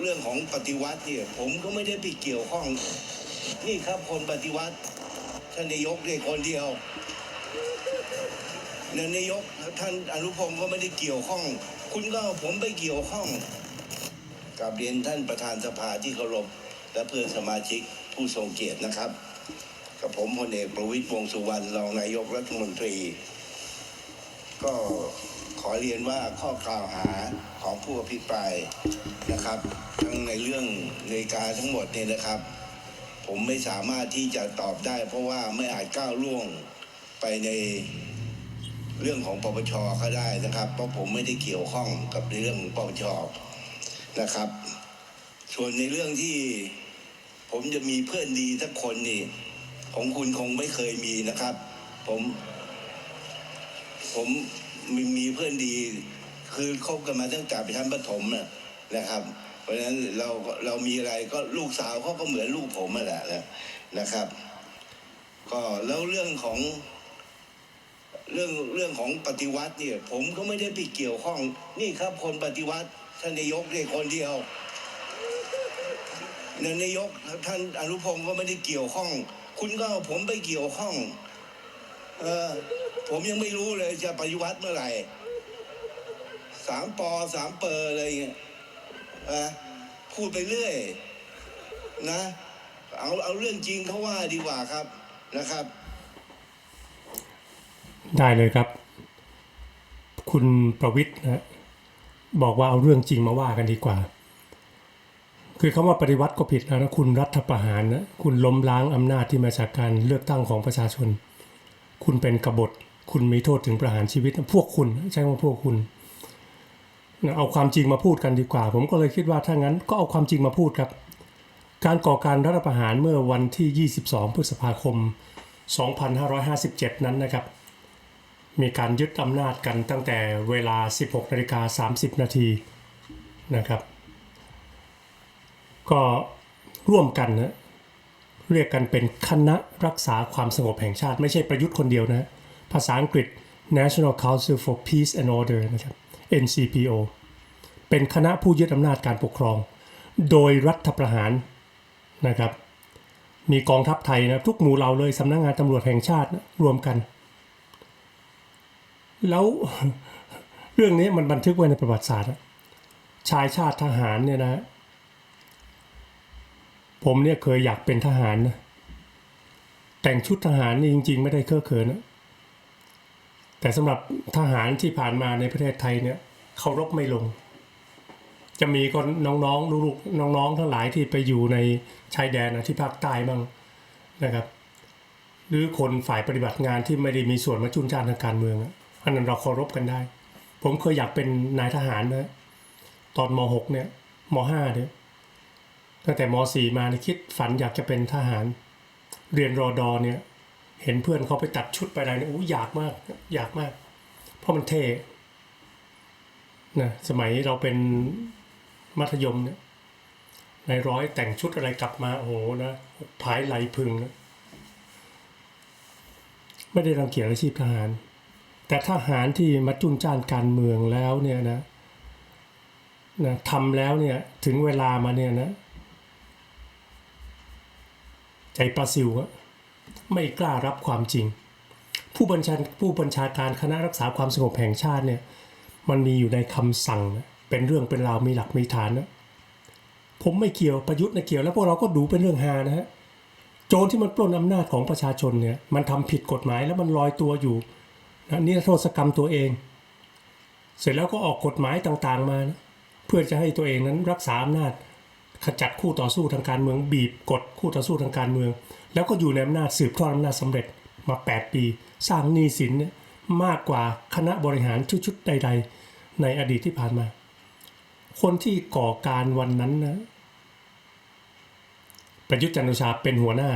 เรื่องของปฏิวัติเนี่ยผมก็ไม่ได้ไปเกี่ยวข้อง นี่ครับคนปฏิวัติท่านนายกเนี่ยคนเดียวเนี่ยนายกท่านอนุพงศ์ก็ไม่ได้เกี่ยวข้อง คุณก็ผมไปเกี่ยวข้องกับเรียนท่านประธานสภาที่เคารพและเพื่อนสมาชิกผู้ทรงเกียรตินะครับ กับผมพลเอกประวิตรวงสุวรรณรองนายกรัฐมนตรี ก็ อเรียนว่าข้อกล่าวหาของผู้อภิปรายนะครับ ทั้งในเรื่องนาฬิกาทั้งหมดเนี่ยนะครับ ผมไม่สามารถที่จะตอบได้ เพราะว่าไม่อาจก้าวล่วงไปในเรื่องของปปชเขาได้นะครับ เพราะผมไม่ได้เกี่ยวข้องกับในเรื่องของปปชนะครับ ส่วนในเรื่องที่ผมจะมีเพื่อนดีสักคนนี่ของคุณคงไม่เคยมีนะครับ ผม ผม มีมีเพื่อนดี คือคบกันมาตั้งแต่ไปชั้นประถมน่ะนะครับ เพราะฉะนั้นเราเรามีอะไรก็ลูกสาวเขาก็เหมือนลูกผมนั่นแหละนะนะครับ ก็แล้วเรื่องของ เรื่องเรื่องของปฏิวัติเนี่ย ผมก็ไม่ได้ไปเกี่ยวข้อง นี่ครับคนปฏิวัติท่านนายกเนี่ยคนเดียวเนี่ยนายกท่านอนุพงศ์ก็ไม่ได้เกี่ยวข้อง คุณก็ผมไปเกี่ยวข้อง เออ ผมยังไม่รู้เลยจะปฏิวัติเมื่อไหร่สามปอสามเปอร์อะไรเงี้ยนะพูดไปเรื่อย นะ เอาเอาเรื่องจริงเขาว่าดีกว่าครับนะครับ ได้เลยครับ คุณประวิทย์นะบอกว่าเอาเรื่องจริงมาว่ากันดีกว่า คือคำว่าปฏิวัติก็ผิดแล้วนะคุณรัฐประหารนะคุณล้มล้างอำนาจที่มาจากการเลือกตั้งของประชาชน คุณเป็นกบฏ คุณมีโทษถึงประหารชีวิตพวกคุณใช่ว่าพวกคุณเอาความจริงมาพูดกันดีกว่า ผมก็เลยคิดว่าถ้างั้นก็เอาความจริงมาพูดครับ การก่อการรัฐประหารเมื่อวันที่ 22 พฤษภาคม 2557 นั้นนะครับ มีการยึดอำนาจกันตั้งแต่เวลา 16นาฬิกา30 นาทีนะครับ ก็ร่วมกันนะเรียกกันเป็นคณะรักษาความสงบแห่งชาติ ไม่ใช่ประยุทธ์คนเดียวนะ ภาษาอังกฤษ National Council for Peace and Order นะครับ NCPO เป็นคณะผู้ยึดอำนาจการปกครอง โดยรัฐประหารนะครับ มีกองทัพไทยนะทุกหมู่เหล่าเลยสำนักงงานตำรวจแห่งชาตินะรวมกัน แล้วเรื่องนี้มันบันทึกไว้ในประวัติศาสตร์ ชายชาติทหารเนี่ยนะ ผมเนี่ยเคยอยากเป็นทหารนะแต่งชุดทหารนี่จริง ๆ ไม่ได้เคอะเขินนะ แต่สำหรับทหารที่ผ่านมาในประเทศไทยเนี่ยเคารพไม่ลง จะมีคนน้องๆลูกๆน้องๆทั้งหลายที่ไปอยู่ในชายแดนนะที่ภาคใต้บ้างนะครับ หรือคนฝ่ายปฏิบัติงานที่ไม่ได้มีส่วนมาจุนจ้านทางการเมืองอะอันนั้นเราเคารพกันได้ ผมเคยอยากเป็นนายทหารนะตอนม .6 เนี่ยม .5 เนี่ยตั้งแต่ม .4 มาเนี่ยคิดฝันอยากจะเป็นทหาร เรียนรอดอเนี่ย เห็นเพื่อนเขาไปตัดชุดไปอะไรเนี่ยอู้อยากมาก อยากมาก เพราะมันเท่นะสมัยเราเป็นมัธยมเนี่ยในายร้อยแต่งชุดอะไรกลับมาโอ้โหนะผายไหลพึงนะไม่ได้รังเกียจอาชีพทหาร แต่ทหารที่มาจุนจ้านการเมืองแล้วเนี่ยนะนะทำแล้วเนี่ยถึงเวลามาเนี่ยนะ ใจปลาซิวอะ ไม่กล้ารับความจริง ผู้บัญชาผู้บัญชาการคณะรักษาความสงบแห่งชาติเนี่ยมันมีอยู่ในคำสั่งเป็นเรื่องเป็นราวมีหลักมีฐานนะผมไม่เกี่ยวประยุทธ์นะเกี่ยวแล้วพวกเราก็ดูเป็นเรื่องฮานะฮะโจรที่มันปล้นอำนาจของประชาชนเนี่ยมันทำผิดกฎหมายแล้วมันลอยตัวอยู่นะนี่โทษกรรมตัวเอง เสร็จแล้วก็ออกกฎหมายต่างๆมานะเพื่อจะให้ตัวเองนั้นรักษาอำนาจ ขจัดคู่ต่อสู้ทางการเมือง บีบกดคู่ต่อสู้ทางการเมือง แล้วก็อยู่ในอำนาจสืบทอดอำนาจสำเร็จมา 8 ปี สร้างหนี้สินเนี่ยมากกว่าคณะบริหารชุดๆใด ๆ ในอดีตที่ผ่านมา คนที่ก่อการวันนั้นนะประยุทธ์จันทร์โอชาเป็นหัวหน้า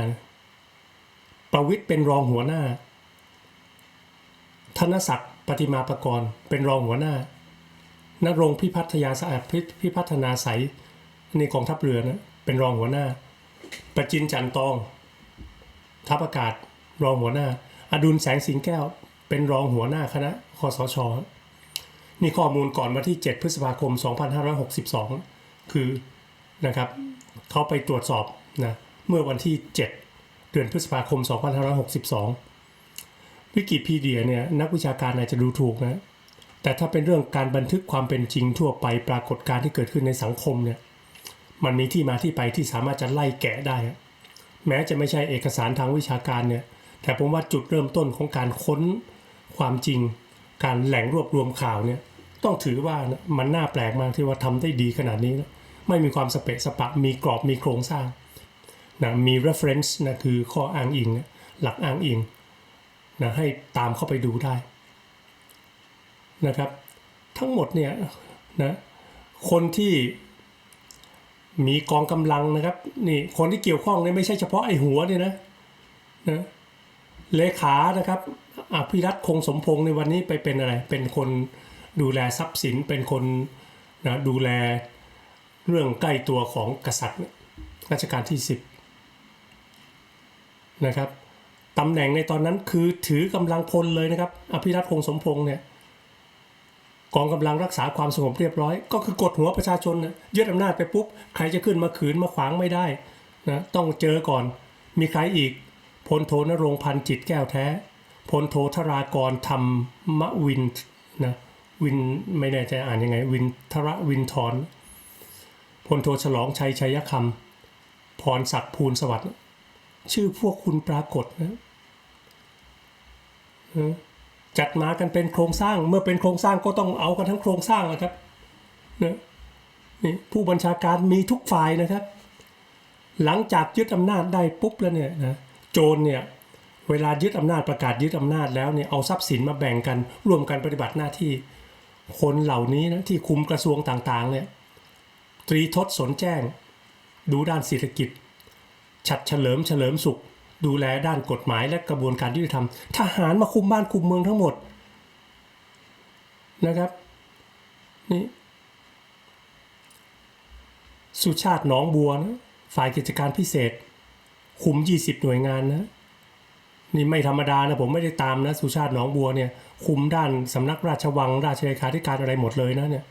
ประวิทย์เป็นรองหัวหน้า ธนศักดิ์ปฏิมาประกรณ์เป็นรองหัวหน้า นรงพิพัฒยาสะอาดพิพิพัฒนาใส ในกองทัพเรือนะเป็นรองหัวหน้า ประจินจันตอง ทัพอากาศรองหัวหน้า อดุลแสงสิงแก้ว เป็นรองหัวหน้าคณะคอสชนี่ข้อมูลก่อนวันที่ 7 พฤษภาคม 2562 คือนะครับเขาไปตรวจสอบนะเมื่อวันที่ 7 เดือนพฤษภาคม 2562 วิกิพีเดียเนี่ยนักวิชาการอาจจะดูถูกนะแต่ถ้าเป็นเรื่องการบันทึกความเป็นจริงทั่วไปปรากฏการณ์ที่เกิดขึ้นในสังคมเนี่ย มันมีที่มาที่ไปที่สามารถจะไล่แกะได้ แม้จะไม่ใช่เอกสารทางวิชาการเนี่ย แต่ผมว่าจุดเริ่มต้นของการค้นความจริง การแหล่งรวบรวมข่าวเนี่ยต้องถือว่ามันน่าแปลกมากที่ว่าทำได้ดีขนาดนี้นะไม่มีความสเปะสปะ มีกรอบมีโครงสร้างนะมี reference นะคือข้ออ้างอิง หลักอ้างอิงนะให้ตามเข้าไปดูได้นะครับ ทั้งหมดเนี่ยนะคนที่ มีกองกำลังนะครับนี่คนที่เกี่ยวข้องเนี่ยไม่ใช่เฉพาะไอ้หัวเนี่ยนะนะเลขานะครับอภิรัตคงสมพงษ์ในวันนี้ไปเป็นอะไร เป็นคนดูแลทรัพย์สินเป็นคนนะดูแลเรื่องใกล้ตัวของกษัตริย์รัชกาลที่ 10นะครับตำแหน่งในตอนนั้นคือถือกำลังพลเลยนะครับ อภิรัตคงสมพงษ์เนี่ย กองกำลังรักษาความสงบเรียบร้อย ก็คือกดหัวประชาชนนะยึดอำนาจไปปุ๊บใครจะขึ้นมาขืนมาขวางไม่ได้นะต้องเจอก่อน มีใครอีกพลโทนรงพันจิตแก้วแท้พลโทธรากรธรรมมวินนะวินไม่แน่ใจอ่านยังไง วินทระวินทรพลโทฉลองชัยชัยคำพรศักดิ์ภูลสวัสดิ์ชื่อพวกคุณปรากฏนะ จัดมากันเป็นโครงสร้างเมื่อเป็นโครงสร้างก็ต้องเอากันทั้งโครงสร้างแหละครับนะนี่ผู้บัญชาการมีทุกฝ่ายนะครับ หลังจากยึดอำนาจได้ปุ๊บแล้วเนี่ยนะโจรเนี่ยเวลายึดอำนาจประกาศยึดอำนาจแล้วเนี่ยเอาทรัพย์สินมาแบ่งกันร่วมกันปฏิบัติหน้าที่คนเหล่านี้นะที่คุมกระทรวงต่างๆเนี่ยตรีทศสนแจ้ง ดูด้านเศรษฐกิจ ฉัดเฉลิมเฉลิมสุข ดูแลด้านกฎหมายและกระบวนการยุติธรรม ทหารมาคุมบ้านคุมเมืองทั้งหมดนะครับนี่สุชาติหนองบัวนะฝ่ายกิจการพิเศษ คุม 20 หน่วยงานนะนี่ไม่ธรรมดานะผมไม่ได้ตามนะสุชาติหนองบัวเนี่ยคุมด้านสำนักราชวัง ราชเลขาธิการอะไรหมดเลยนะเนี่ย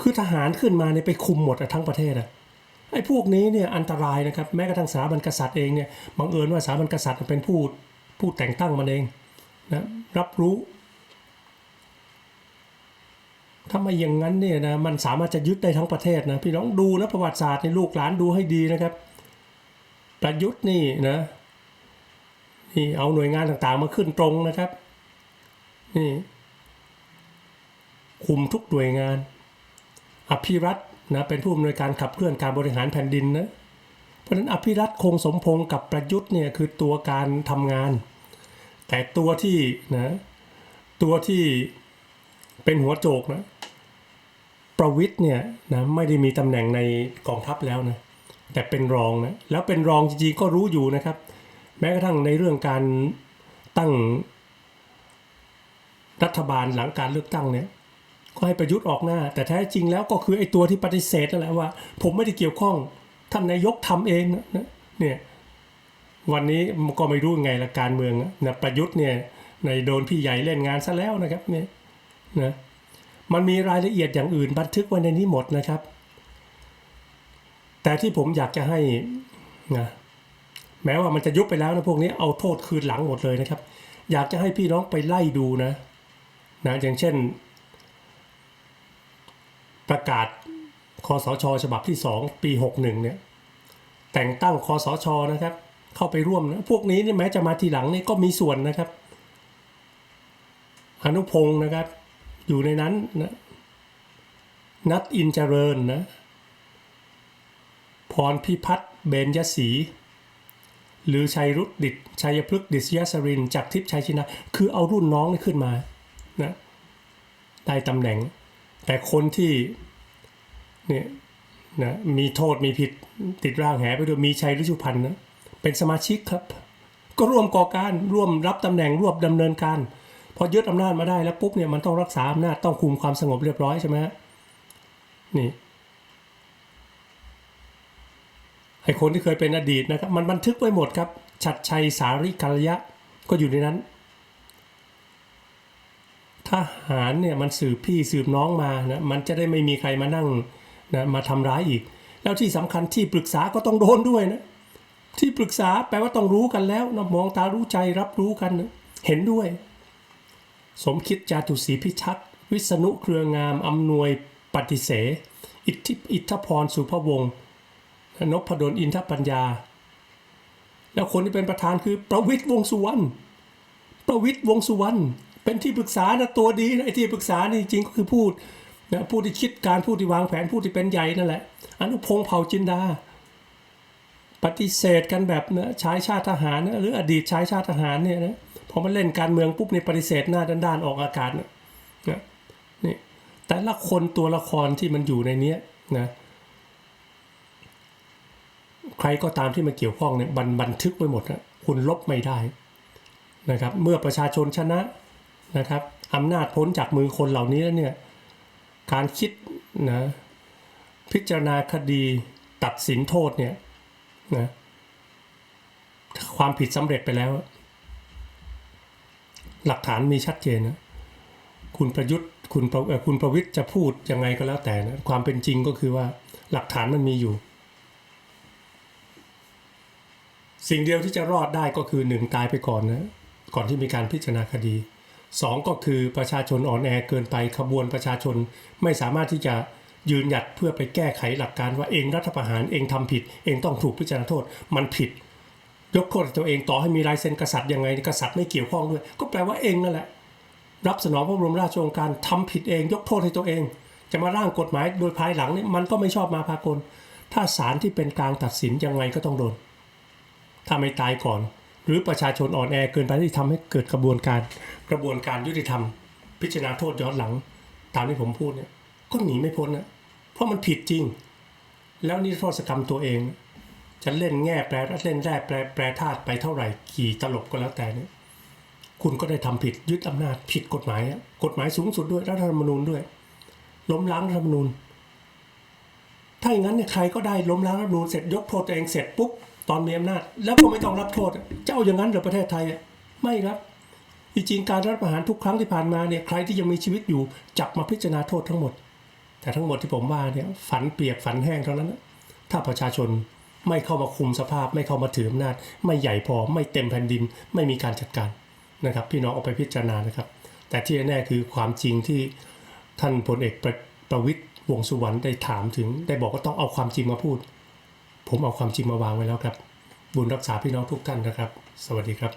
คือทหารขึ้นมาเนี่ยไปคุมหมดทั้งประเทศอะ ไอ้พวกนี้เนี่ยอันตรายนะครับแม้กระทั่งสถาบันกษัตริย์เองเนี่ยบังเอิญว่าสถาบันกษัตริย์เป็นผู้ผู้แต่งตั้งมันเองนะรับรู้ถ้าไม่อย่างนั้นเนี่ยนะมันสามารถจะยึดได้ทั้งประเทศนะพี่น้องดูนะประวัติศาสตร์ในลูกหลานดูให้ดีนะครับ ประยุทธ์นี่นะนี่เอาหน่วยงานต่างๆมาขึ้นตรงนะครับนี่คุมทุกหน่วยงาน อภิรัต นะเป็นผู้อำนวยการขับเคลื่อนการบริหารแผ่นดินนะเพราะฉะนั้นอภิรัตคงสมพงษ์กับประยุทธ์เนี่ยคือตัวการทำงาน แต่ตัวที่นะตัวที่เป็นหัวโจกนะประวิทย์เนี่ยนะไม่ได้มีตำแหน่งในกองทัพแล้วนะแต่เป็นรองนะแล้วเป็นรองจริงๆก็รู้อยู่นะครับ แม้กระทั่งในเรื่องการตั้งรัฐบาลหลังการเลือกตั้งเนี่ย ก็ให้ประยุทธ์ออกหน้า แต่แท้จริงแล้วก็คือไอ้ตัวที่ปฏิเสธนั่นแหละว่า ผมไม่ได้เกี่ยวข้องท่านนายกทำเองนะเนี่ยวันนี้ก็ไม่รู้ไงละการเมืองนะประยุทธ์เนี่ยในโดนพี่ใหญ่เล่นงานซะแล้วนะครับเนี่ยนะมันมีรายละเอียดอย่างอื่นบันทึกไว้ในนี้หมดนะครับ แต่ที่ผมอยากจะให้นะแม้ว่ามันจะยุบไปแล้วนะพวกนี้เอาโทษคืนหลังหมดเลยนะครับ อยากจะให้พี่น้องไปไล่ดูนะนะอย่างเช่น ประกาศคอสชฉบับที่ 2 ปี 61เนี่ยแต่งตั้งคอสชนะครับ เข้าไปร่วมนะพวกนี้นี่แม้จะมาทีหลังนี่ก็มีส่วนนะครับอนุพงศ์นะครับ อยู่ในนั้นนะนัดอินเจริญนะพรพิพัฒน์เบญยศรีหรือชัยรุดดิตชัยพฤกษ์ดิษยสรินจากทิพย์ชัยชินะ คือเอารุ่นน้องนี่ขึ้นมานะได้ตำแหน่ง แต่คนที่เนี่ยนะมีโทษมีผิดติดร่างแหไปด้วยมีชัยฤชุพันธ์นะเป็นสมาชิกครับ ก็ร่วมก่อการร่วมรับตำแหน่งร่วมดำเนินการ พอยึดอำนาจมาได้แล้วปุ๊บเนี่ยมันต้องรักษาอำนาจต้องคุมความสงบเรียบร้อยใช่ไหมฮะนี่ไอคนที่เคยเป็นอดีตนะครับมันบันทึกไว้หมดครับ ชัดชัยสาริกัลยะก็อยู่ในนั้น ทหารเนี่ยมันสืบพี่สืบน้องมานะมันจะได้ไม่มีใครมานั่งนะมาทำร้ายอีก แล้วที่สำคัญที่ปรึกษาก็ต้องโดนด้วยนะที่ปรึกษาแปลว่าต้องรู้กันแล้วนะมองตารู้ใจรับรู้กันนะเห็นด้วย สมคิดจาตุศรีพิชักวิษณุเครืองามอำนวยปฏิเส อิทธิอิทธพรสุภวงศ์นพดลอินทปัญญา แล้วคนที่เป็นประธานคือประวิตยวงสุวรรณประวิตยวงสุวรรณ เป็นที่ปรึกษานะตัวดีนะไอ้ที่ปรึกษานี่จริงก็คือพูดนะผู้ที่คิดการผู้ที่วางแผนผู้ที่เป็นใหญ่นั่นแหละอนุพงษ์เผ่าจินดา ปฏิเสธกันแบบเนะชายชาติทหารนะหรืออดีตชายชาติทหารเนี่ยนะพอมาเล่นการเมืองปุ๊บในยปฏิเสธหน้าด้านๆออกอากาศนะนะนี่แต่ละคนตัวละครที่มันอยู่ในเนี้ยนะใครก็ตามที่มาเกี่ยวข้องเนี่ยบันบันทึกไว้หมดนะคุณลบไม่ได้นะครับ เมื่อประชาชนชนะ นะครับอำนาจพ้นจากมือคนเหล่านี้แล้วเนี่ยการคิดนะพิจารณาคดีตัดสินโทษเนี่ยนะความผิดสำเร็จไปแล้ว หลักฐานมีชัดเจนนะคุณประยุทธ์คุณประคุณประวิทย์จะพูดยังไงก็แล้วแต่นะความเป็นจริงก็คือว่าหลักฐานมันมีอยู่ สิ่งเดียวที่จะรอดได้ก็คือหนึ่งตายไปก่อนนะก่อนที่มีการพิจารณาคดี สองก็คือประชาชนอ่อนแอเกินไปขบวนประชาชนไม่สามารถที่จะยืนหยัดเพื่อไปแก้ไขหลักการว่าเองรัฐประหารเองทำผิด เองต้องถูกพิจารณาโทษมันผิด ยกโทษตัวเองต่อให้มีลายเซ็นกษัตริย์ยังไงกษัตริย์ไม่เกี่ยวข้องด้วย ก็แปลว่าเองนั่นแหละ รับสนองพระบรมราชโองการทำผิดเอง ยกโทษให้ตัวเอง จะมาร่างกฎหมายโดยภายหลังเนี่ยมันก็ไม่ชอบมาพากลถ้าศาลที่เป็นกลางตัดสินยังไงก็ต้องโดนถ้าไม่ตายก่อน หรือประชาชนอ่อนแอเกินไปที่ทำให้เกิดกระบวนการกระบวนการยุติธรรม พิจารณาโทษย้อนหลัง ตามที่ผมพูดเนี่ยก็หนีไม่พ้นนะเพราะมันผิดจริง แล้วนี่โทษกรรมตัวเอง จะเล่นแง่แปลเล่นแร่แปลแปลธาตุไปเท่าไหร่กี่ตลบก็แล้วแต่เนี่ยคุณก็ได้ทำผิดยึดอำนาจผิดกฎหมายกฎหมายสูงสุดด้วยรัฐธรรมนูญด้วย ล้มล้างรัฐธรรมนูญถ้าอย่างนั้นเนี่ยใครก็ได้ล้มล้างรัฐธรรมนูญเสร็จยกโทษตัวเองเสร็จปุ๊บ ตอนมีอำนาจแล้วก็ไม่ต้องรับโทษจะเอาอย่างนั้นหรือประเทศไทยไม่ครับจริงการรัฐประหารทุกครั้งที่ผ่านมาเนี่ยใครที่ยังมีชีวิตอยู่จับมาพิจารณาโทษทั้งหมด แต่ทั้งหมดที่ผมว่าเนี่ยฝันเปียกฝันแห้งเท่านั้นนะถ้าประชาชนไม่เข้ามาคุมสภาพ ไม่เข้ามาถืออำนาจ ไม่ใหญ่พอไม่เต็มแผ่นดิน ไม่มีการจัดการนะครับ พี่น้องเอาไปพิจารณานะครับ แต่ที่แน่คือความจริงที่ท่านพลเอกประประวิตยวงสุวรรณได้ถามถึง ได้บอกว่าต้องเอาความจริงมาพูด ผมเอาความจริงมาวางไว้แล้วครับ บุญรักษาพี่น้องทุกท่านนะครับ สวัสดีครับ